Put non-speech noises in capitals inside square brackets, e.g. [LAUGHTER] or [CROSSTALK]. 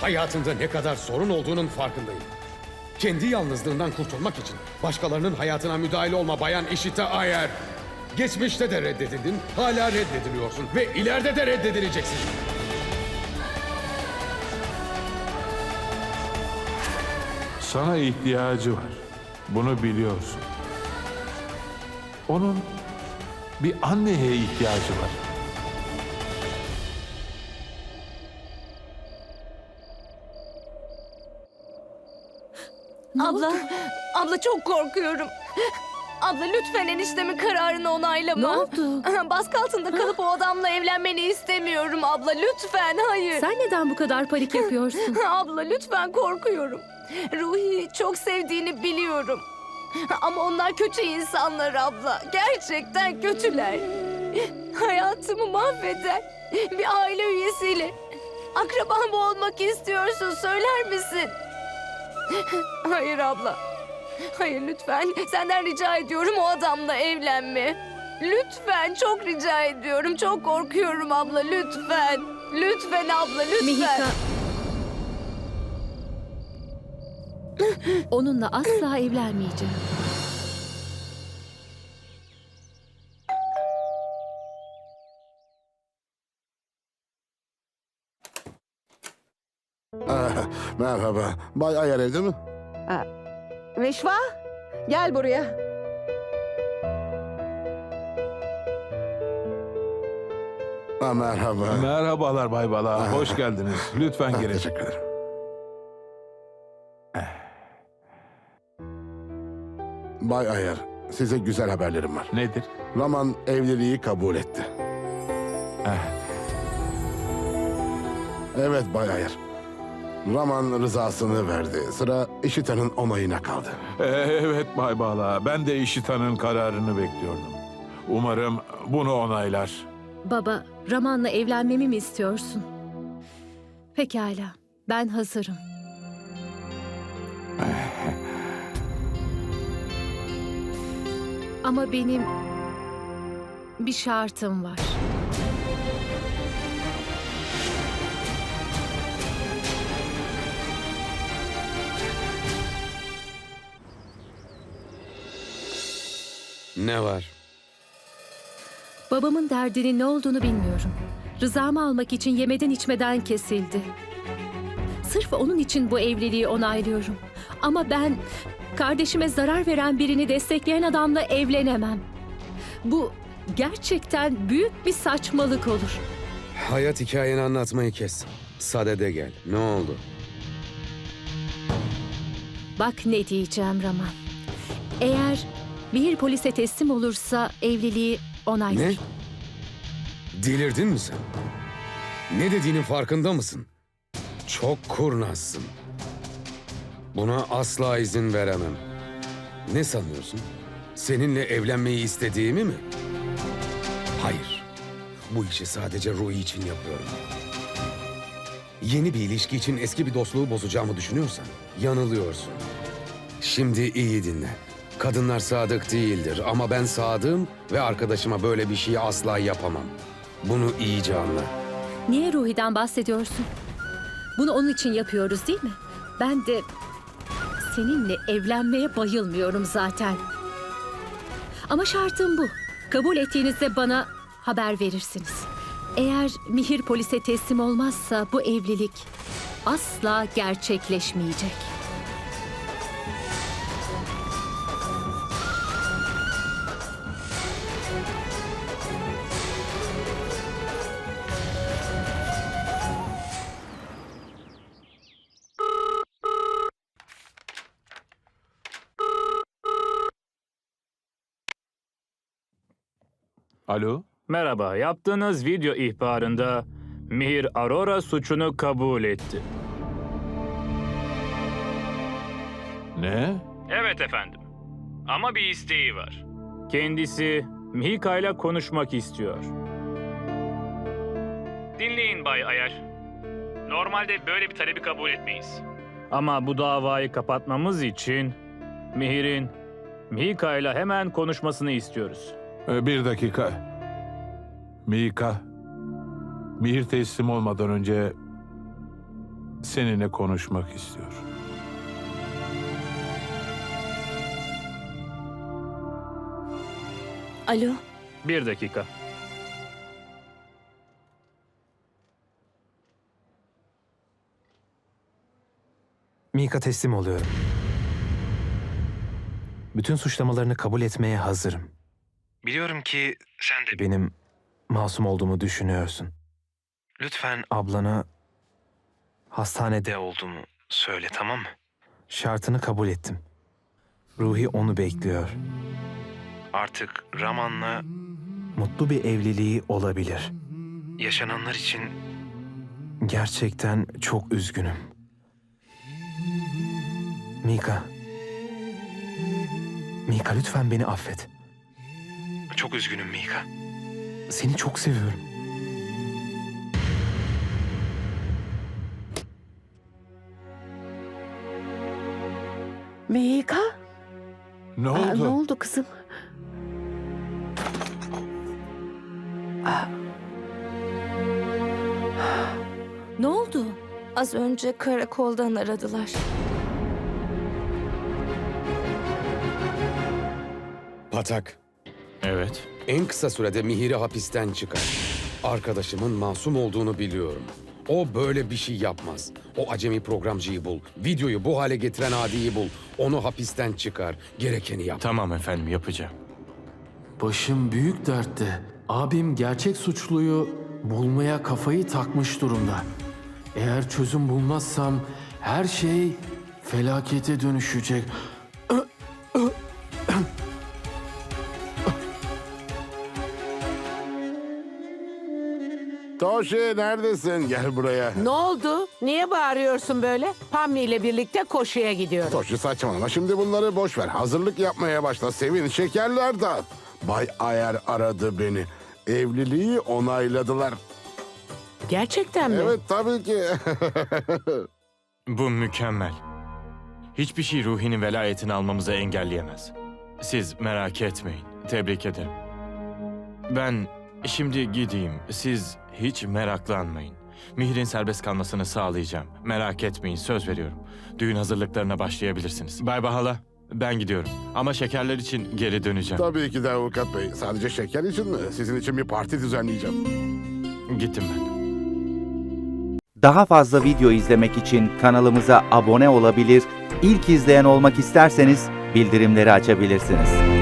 Hayatında ne kadar sorun olduğunun farkındayım. Kendi yalnızlığından kurtulmak için başkalarının hayatına müdahale olma bayan Işita Ayer. Geçmişte de reddedildin, hala reddediliyorsun ve ileride de reddedileceksin. Sana ihtiyacı var. Bunu biliyorsun. Onun bir anneye ihtiyacı var. Abla, abla çok korkuyorum. Abla lütfen eniştemin kararını onaylama. Ne oldu? Baskı altında kalıp o adamla evlenmeni istemiyorum abla. Lütfen hayır. Sen neden bu kadar panik yapıyorsun? [LAUGHS] Abla lütfen korkuyorum. Ruhi çok sevdiğini biliyorum. Ama onlar kötü insanlar abla. Gerçekten kötüler. Hayatımı mahveder. Bir aile üyesiyle. Akrabam olmak istiyorsun söyler misin? Hayır abla. Hayır lütfen. Senden rica ediyorum o adamla evlenme. Lütfen çok rica ediyorum. Çok korkuyorum abla lütfen. Lütfen abla lütfen. Mihika. Onunla asla evlenmeyeceğim. Merhaba. Bay Ayar evde mi? Vişva, gel buraya. Ah, merhaba. Merhabalar Bay Bala. Hoş geldiniz. Lütfen Ah, girin. teşekkür ederim. Bay Ayar, size güzel haberlerim var. Nedir? Raman evliliği kabul etti. Eh, Evet Bay Ayar. Raman rızasını verdi. Sıra İşitan'ın onayına kaldı. evet Bay Bala. Ben de işitanın kararını bekliyordum. Umarım bunu onaylar. Baba, Raman'la evlenmemi mi istiyorsun? Pekala, ben hazırım. [LAUGHS] Ama benim bir şartım var. Ne var? Babamın derdinin ne olduğunu bilmiyorum. Rızamı almak için yemeden içmeden kesildi. Sırf onun için bu evliliği onaylıyorum. Ama ben kardeşime zarar veren birini destekleyen adamla evlenemem. Bu gerçekten büyük bir saçmalık olur. Hayat hikayeni anlatmayı kes. Sadede gel. Ne oldu? Bak ne diyeceğim Raman. Eğer bir polise teslim olursa evliliği onaylar. Ne? Delirdin mi sen? Ne dediğinin farkında mısın? Çok kurnazsın. Buna asla izin veremem. Ne sanıyorsun? Seninle evlenmeyi istediğimi mi? Hayır. Bu işi sadece Ruhi için yapıyorum. Yeni bir ilişki için eski bir dostluğu bozacağımı düşünüyorsan yanılıyorsun. Şimdi iyi dinle. Kadınlar sadık değildir ama ben sadığım ve arkadaşıma böyle bir şeyi asla yapamam. Bunu iyice anla. Niye Ruhi'den bahsediyorsun? Bunu onun için yapıyoruz değil mi? Ben de seninle evlenmeye bayılmıyorum zaten. Ama şartım bu. Kabul ettiğinizde bana haber verirsiniz. Eğer Mihir polise teslim olmazsa bu evlilik asla gerçekleşmeyecek. Alo? Merhaba, yaptığınız video ihbarında Mihir Aurora suçunu kabul etti. Ne? Evet efendim. Ama bir isteği var. Kendisi Mihika ile konuşmak istiyor. Dinleyin Bay Ayar. Normalde böyle bir talebi kabul etmeyiz. Ama bu davayı kapatmamız için Mihir'in Mihika ile hemen konuşmasını istiyoruz. Ee, Bir dakika. Mika. Mihir teslim olmadan önce seninle konuşmak istiyor. Alo. Bir dakika. Mika teslim oluyorum. Bütün suçlamalarını kabul etmeye hazırım. Biliyorum ki sen de benim masum olduğumu düşünüyorsun. Lütfen ablana hastanede olduğumu söyle tamam mı? Şartını kabul ettim. Ruhi onu bekliyor. Artık Raman'la mutlu bir evliliği olabilir. Yaşananlar için gerçekten çok üzgünüm. Mika. Mika lütfen beni affet. Çok üzgünüm Mika. Seni çok seviyorum. Meyka? Ne Aa, oldu? ne oldu kızım? Ne oldu? Az önce karakoldan aradılar. Patak, Evet. en kısa sürede Mihir'i hapisten çıkar. Arkadaşımın masum olduğunu biliyorum. O böyle bir şey yapmaz. O acemi programcıyı bul. Videoyu bu hale getiren adiyi bul. Onu hapisten çıkar. Gerekeni yap. Tamam efendim yapacağım. Başım büyük dertte. Abim gerçek suçluyu bulmaya kafayı takmış durumda. Eğer çözüm bulmazsam her şey felakete dönüşecek. Toshi neredesin? Gel buraya. Ne oldu? Niye bağırıyorsun böyle? Pammi ile birlikte koşuya gidiyorum. Toshi saçmalama. Şimdi bunları boş ver. Hazırlık yapmaya başla. Sevin. Şekerler dağıt. Bay Ayer aradı beni. Evliliği onayladılar. Gerçekten mi? Evet tabii ki. [LAUGHS] Bu mükemmel. Hiçbir şey Ruhi'nin velayetini almamızı engelleyemez. Siz merak etmeyin. Tebrik ederim. Ben şimdi gideyim. Siz hiç meraklanmayın. Mihir'in serbest kalmasını sağlayacağım. Merak etmeyin söz veriyorum. Düğün hazırlıklarına başlayabilirsiniz. Bay Bahala ben gidiyorum. Ama şekerler için geri döneceğim. tabii ki de avukat bey. Sadece şeker için mi? Sizin için bir parti düzenleyeceğim. Gittim ben. Daha fazla video izlemek için kanalımıza abone olabilir, ilk izleyen olmak isterseniz bildirimleri açabilirsiniz.